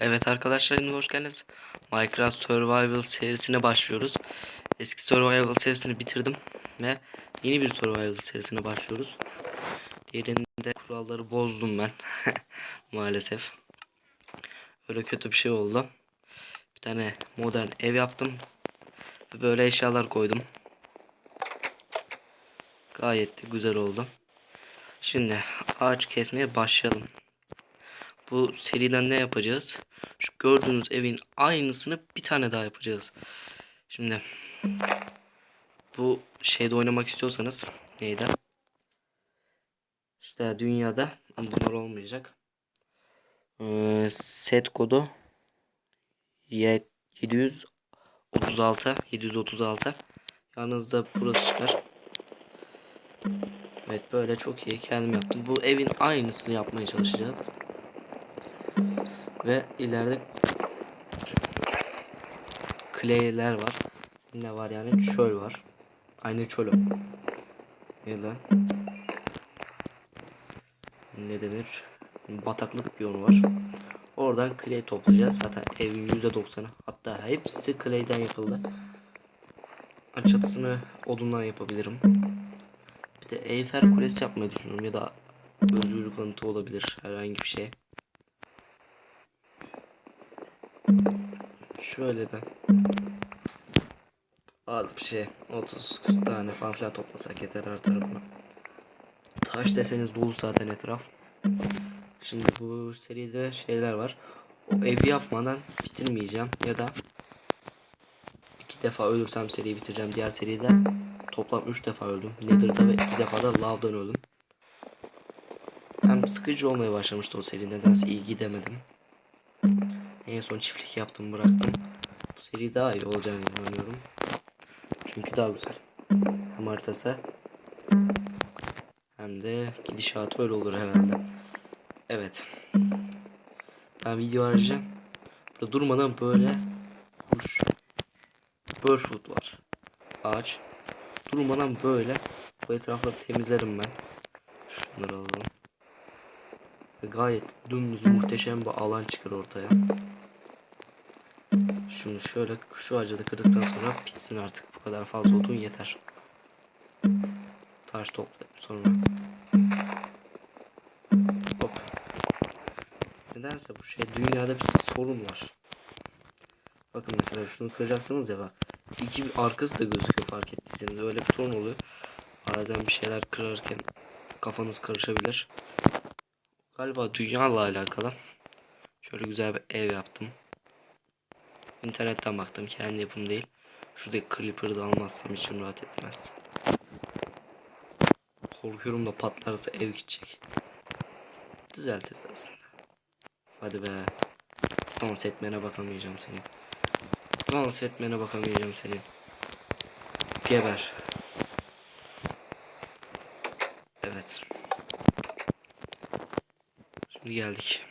Evet arkadaşlar yine hoş geldiniz. Minecraft Survival serisine başlıyoruz. Eski Survival serisini bitirdim ve yeni bir Survival serisine başlıyoruz. Diğerinde kuralları bozdum ben. Maalesef. Öyle kötü bir şey oldu. Bir tane modern ev yaptım. Böyle eşyalar koydum. Gayet de güzel oldu. Şimdi ağaç kesmeye başlayalım. Bu seriden ne yapacağız? Şu gördüğünüz evin aynısını bir tane daha yapacağız. Şimdi bu şeyde oynamak istiyorsanız neydi? İşte dünyada bunlar olmayacak. Ee, set kodu Y- 736 736 Yalnız da burası çıkar. Evet böyle çok iyi kendim yaptım. Bu evin aynısını yapmaya çalışacağız. Ve ileride clay'ler var. Ne var yani? Çöl var. Aynı çöl. Ne lan? Ne denir? Bataklık biyonu var. Oradan clay toplayacağız. Zaten evin %90'ı hatta hepsi clay'den yapıldı. Çatısını odundan yapabilirim. Bir de Eyfel Kulesi yapmayı düşünüyorum ya da özgürlük anıtı olabilir herhangi bir şey. Şöyle ben az bir şey 30 tane falan filan toplasak yeter artar buna. Taş deseniz dolu zaten etraf. Şimdi bu seride şeyler var. O evi yapmadan bitirmeyeceğim ya da iki defa ölürsem seriyi bitireceğim. Diğer seride toplam 3 defa öldüm. Nether'da ve iki defa da lavdan öldüm. Hem sıkıcı olmaya başlamıştı o seri nedense iyi gidemedim. En son çiftlik yaptım bıraktım. Bu seri daha iyi olacağını inanıyorum. Çünkü daha güzel. Hem haritası hem de gidişatı öyle olur herhalde. Evet. Ben video arayacağım. Burada durmadan böyle kuş Birchwood var. Ağaç. Durmadan böyle bu etrafları temizlerim ben. Şunları alalım. Ve gayet dümdüz muhteşem bir alan çıkar ortaya. Şimdi şöyle şu ağacı da kırdıktan sonra bitsin artık. Bu kadar fazla odun yeter. Taş topladım sonra. Hop. Nedense bu şey dünyada bir sorun var. Bakın mesela şunu kıracaksınız ya bak. İki bir arkası da gözüküyor fark ettiyseniz. Öyle bir sorun oluyor. Bazen bir şeyler kırarken kafanız karışabilir. Galiba dünyayla alakalı. Şöyle güzel bir ev yaptım. İnternetten baktım. Kendi yapım değil. Şuradaki Creeper'ı da almazsam için rahat etmez. Korkuyorum da patlarsa ev gidecek. Düzeltiriz aslında. Hadi be. Dans etmene bakamayacağım senin. Dans etmene bakamayacağım senin. Geber. Evet. Şimdi geldik.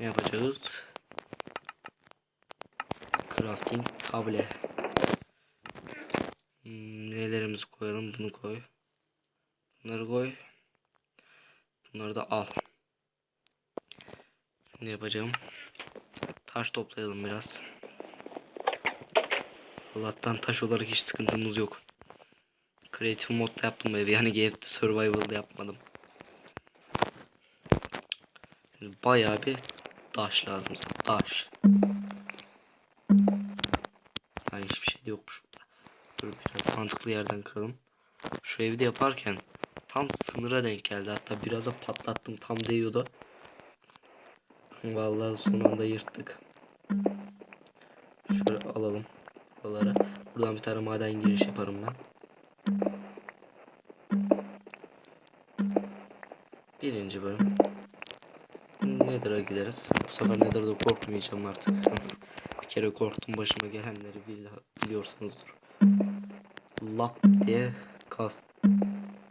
Ne yapacağız? Kable. Hmm, nelerimizi koyalım? Bunu koy. Bunları koy. Bunları da al. Ne yapacağım? Taş toplayalım biraz. Allah'tan taş olarak hiç sıkıntımız yok. Creative modda yaptım evi. Yani Game'de Survival'da yapmadım. Şimdi bayağı bir taş lazım. Taş. Hayır hiçbir şey de yokmuş. Dur biraz mantıklı yerden kıralım. Şu evi de yaparken tam sınıra denk geldi. Hatta biraz da patlattım tam değiyordu. Vallahi son anda yırttık. Şöyle alalım. Buraları. Buradan bir tane maden giriş yaparım ben. Birinci bölüm. Nether'a gideriz. Bu sefer Nether'da korkmayacağım artık. Kere korktum başıma gelenleri bil- biliyorsunuzdur. Lap diye kas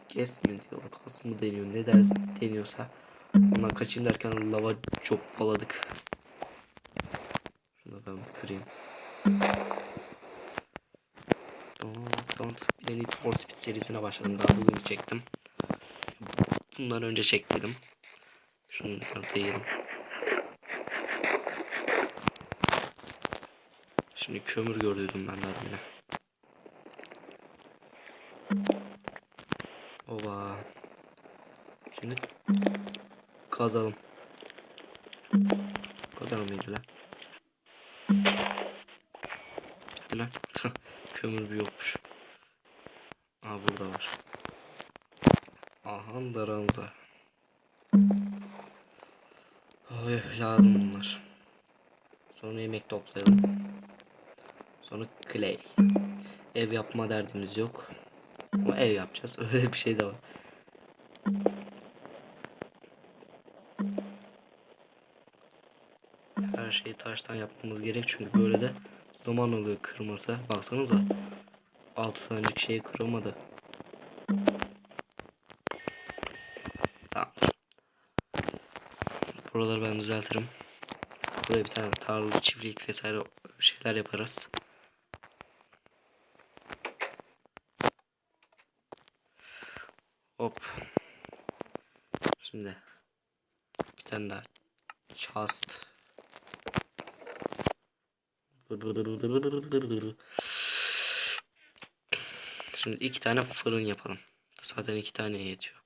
kes mi diyor kas mı deniyor ne ders deniyorsa ondan kaçayım derken lava çok baladık. Şunu ben bir kırayım. Don't. Bir de Need for Speed serisine başladım. Daha bugün çektim. Bundan önce çektiydim. Şunları da yiyelim. Şimdi kömür gördüydüm ben daha yine. Oba. Şimdi kazalım. Bu kadar mıydı lan? Bitti lan. kömür bir yokmuş. Aa burada var. Aha da ranza. Lazım bunlar. Sonra yemek toplayalım. Sonra clay. Ev yapma derdimiz yok. Ama ev yapacağız. Öyle bir şey de var. Her şeyi taştan yapmamız gerek çünkü böyle de zaman alıyor kırması. Baksanıza. 6 tanecik şey kırılmadı. Tamam. Buraları ben düzeltirim. Buraya bir tane tarla, çiftlik vesaire şeyler yaparız. Hop. Şimdi bir tane daha chest. Şimdi iki tane fırın yapalım. Zaten iki tane yetiyor.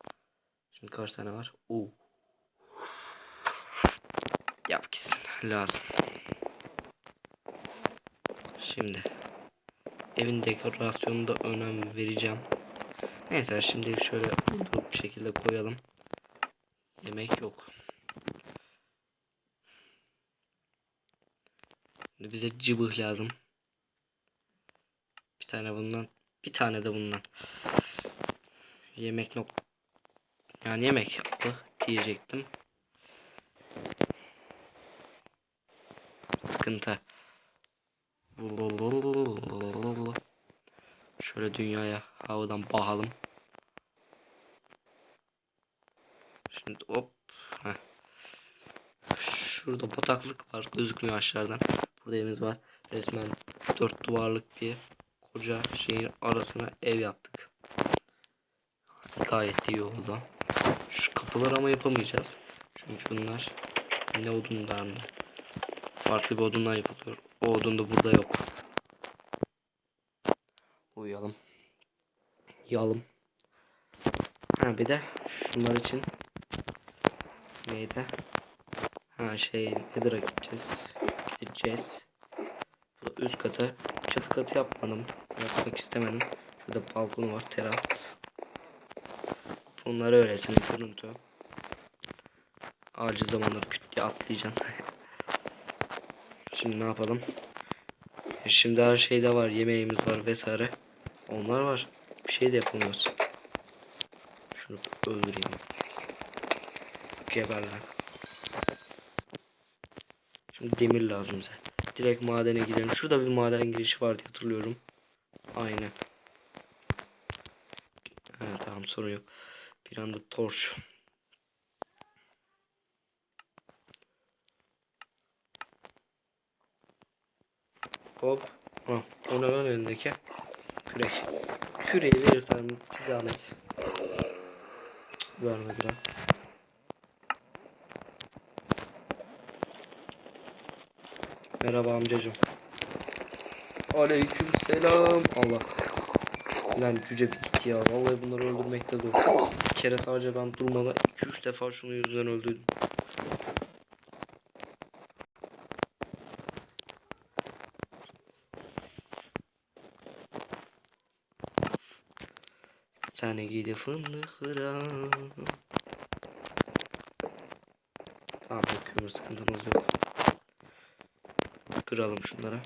Şimdi kaç tane var? Oo. Yap gitsin. Lazım. Şimdi evin dekorasyonunda önem vereceğim. Neyse şimdi şöyle oturup bir şekilde koyalım. Yemek yok. Şimdi bize cıbıh lazım. Bir tane bundan, bir tane de bundan. Yemek nok. Yani yemek yapı diyecektim. Sıkıntı. Şöyle dünyaya havadan bakalım. Şimdi hop. Heh. Şurada bataklık var. Gözükmüyor aşağıdan. Burada evimiz var. Resmen dört duvarlık bir koca şeyin arasına ev yaptık. Gayet iyi oldu. Şu kapıları ama yapamayacağız. Çünkü bunlar ne odundan farklı bir odundan yapılıyor. O odun da burada yok. Uyuyalım. Yalım. Ha bir de şunlar için neydi? Ha şey Nether'a gideceğiz. Gideceğiz. Bu üst kata çatı katı yapmadım. Yapmak istemedim. Burada balkon var teras. Bunlar öylesine görüntü. Acil zamanları küt diye atlayacaksın. Şimdi ne yapalım? E Şimdi her şeyde var. Yemeğimiz var vesaire. Onlar var. Bir şey de yapamıyoruz. Şunu öldüreyim. Geber. Şimdi demir lazım bize. Direkt madene gidelim. Şurada bir maden girişi var diye hatırlıyorum. Aynen. Ha, tamam sorun yok. Bir anda torç. Hop. Ha, o ne lan elindeki? Kürek. Küreği verirsen bir zahmet. Vermedi lan. Merhaba amcacım. Aleyküm selam. Allah. Lan cüce bir git ya. Vallahi bunları öldürmekte dur. Bir kere sadece ben durmadan 2-3 defa şunu yüzünden öldürdüm. Seni gidi fındık kıran. Tamam kömür sıkıntımız yok. Kıralım şunları.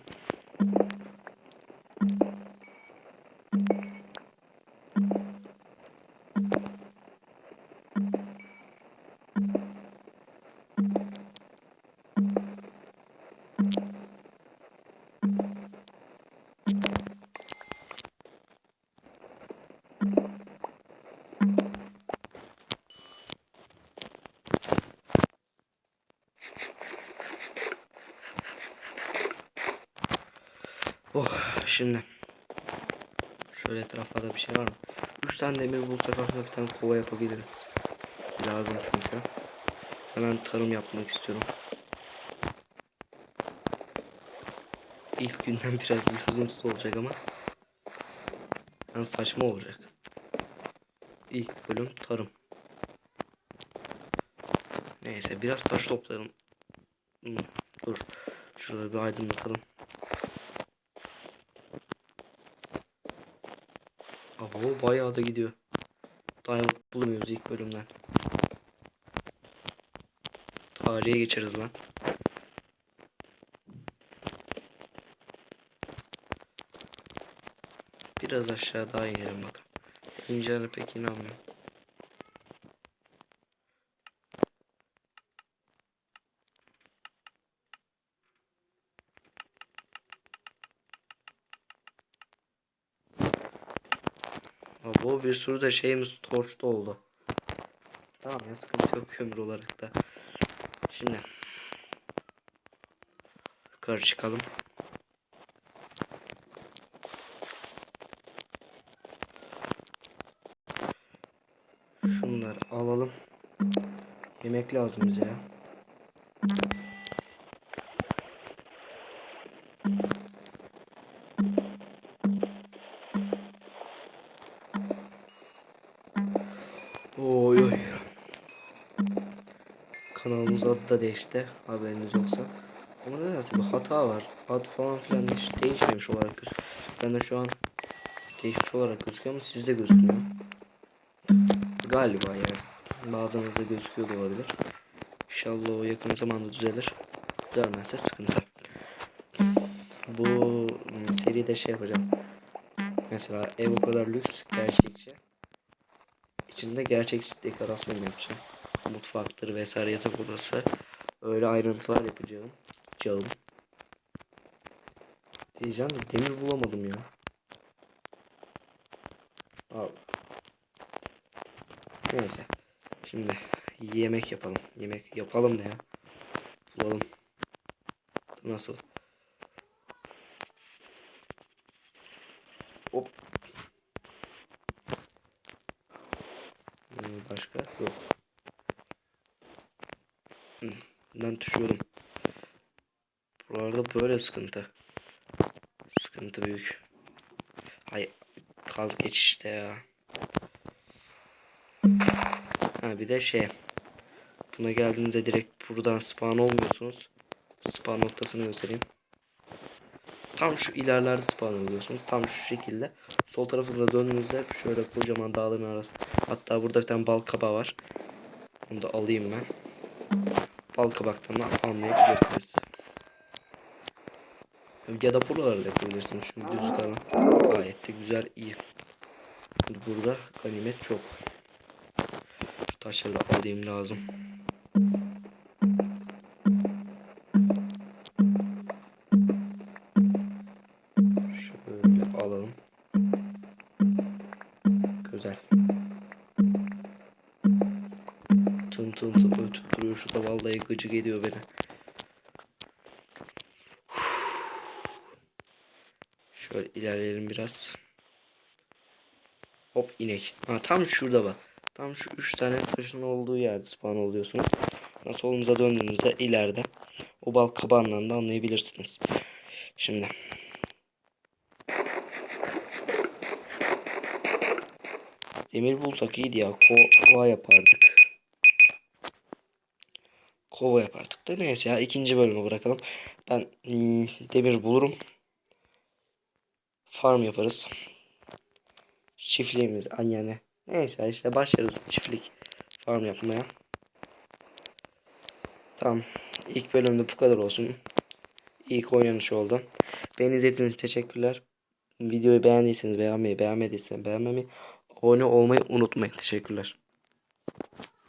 Oh şimdi. Şöyle etraflarda bir şey var mı? 3 tane demir bulsak aslında bir tane kova yapabiliriz. Lazım çünkü. Hemen tarım yapmak istiyorum. ilk günden biraz lüzumsuz olacak ama yani saçma olacak. İlk bölüm tarım. Neyse biraz taş toplayalım. Hmm, dur. Şurada bir aydınlatalım. Abo bayağı da gidiyor. Diamond bulmuyoruz ilk bölümden. Tarihe geçeriz lan. Biraz aşağı daha inelim bakalım. İncelerine pek inanmıyorum. Bu bir sürü de şeyimiz torçta oldu. Tamam ya sıkıntı yok kömür olarak da. Şimdi yukarı çıkalım. Şunları alalım. Yemek lazım bize ya. Kanalımız adı da değişti. Haberiniz yoksa. Ama nedense bir hata var. Ad falan filan hiç değişmemiş olarak gözüküyor. Ben de şu an değişmiş olarak gözüküyor ama sizde gözükmüyor. Galiba yani. Bazınızda gözüküyor da olabilir. İnşallah o yakın zamanda düzelir. Düzelmezse sıkıntı. Bu hmm, seride şey yapacağım. Mesela ev o kadar lüks, gerçekçi. İçinde gerçekçi dekorasyon yapacağım. Mutfaktır vesaire yatak odası. Öyle ayrıntılar yapacağım. Cağım. Diyeceğim de demir bulamadım ya. Al. Neyse. Şimdi yemek yapalım. Yemek yapalım ne ya? Bulalım. Nasıl? Hop. Hmm, Başka? Yok. Hmm, Ben düşüyorum. Buralarda böyle sıkıntı. Sıkıntı büyük. Hay kaz geçişte ya. Ha bir de şey. Buna geldiğinizde direkt buradan spawn olmuyorsunuz. Spawn noktasını göstereyim. Tam şu ilerlerde spawn oluyorsunuz. Tam şu şekilde. Sol tarafınıza döndüğünüzde şöyle kocaman dağların arasında. Hatta burada bir tane bal kabağı var. Onu da alayım ben. Bal kabaktan anlayabilirsiniz. Ya da buraları da yapabilirsiniz. Şimdi düz kalan gayet de güzel iyi. Burada ganimet çok. Taşları da alayım lazım. Gıcık ediyor beni. Şöyle ilerleyelim biraz. Hop inek. Ha tam şurada bak. Tam şu üç tane taşın olduğu yerde spawn oluyorsunuz. Sonra solunuza döndüğünüzde ileride o bal kabağından da anlayabilirsiniz. Şimdi. Demir bulsak iyiydi ya. Kova yapardık. Kova yapardık da neyse ya ikinci bölümü bırakalım. Ben hmm, demir bulurum. Farm yaparız. Çiftliğimiz yani neyse işte başlarız çiftlik farm yapmaya. Tamam. İlk bölümde bu kadar olsun. İlk oynanış oldu. Beni izlediğiniz için teşekkürler. Videoyu beğendiyseniz beğenmeyi, beğenmediyseniz beğenmemeyi, abone olmayı unutmayın. Teşekkürler.